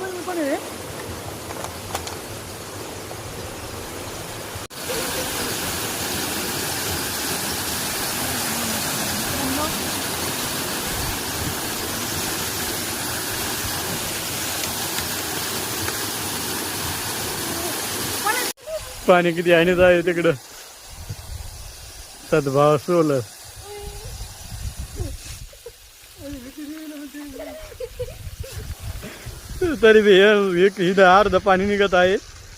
पण पण आहे पाणी किती आहे आहे तिकडं सद्भाव सोलर तरी बी हे- एक इथं अर्ध पाणी निघत आहे.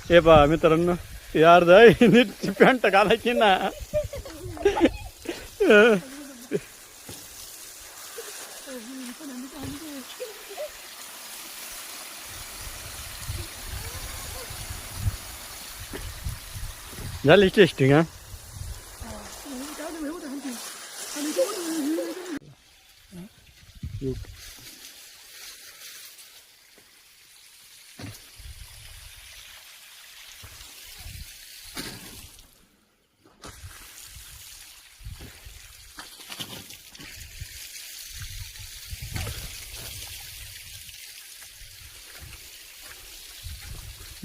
हे पहा मित्रांनो हे अर्ध आहे. नीट पॅन्ट घालायची ना. झाली टेस्टिंग हा?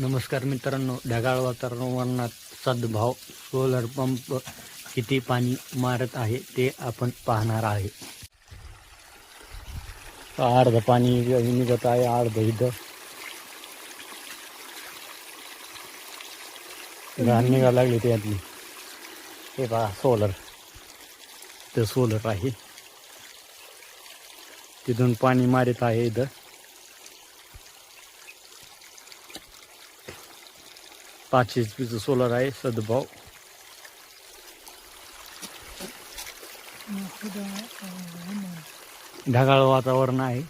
नमस्कार मित्रांनो ढगाळ वातावरणात सद्भाव सोलर पंप किती पाणी मारत आहे ते आपण पाहणार आहे. अर्ध पाणी निघत आहे अर्ध इथं. घाण निघायला लागली त्यातली हे पहा सोलर. ते सोलर आहे. तिथून पाणी मारित आहे इथं. पाच एच पीचं सोलर आहे सद्भाव ढगाळ वातावरण आहे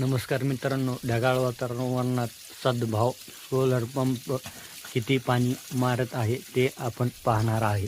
नमस्कार मित्रांनो ढगाळ वातावरणात सद्भाव सोलर पंप किती पाणी मारत आहे ते आपण पाहणार आहे.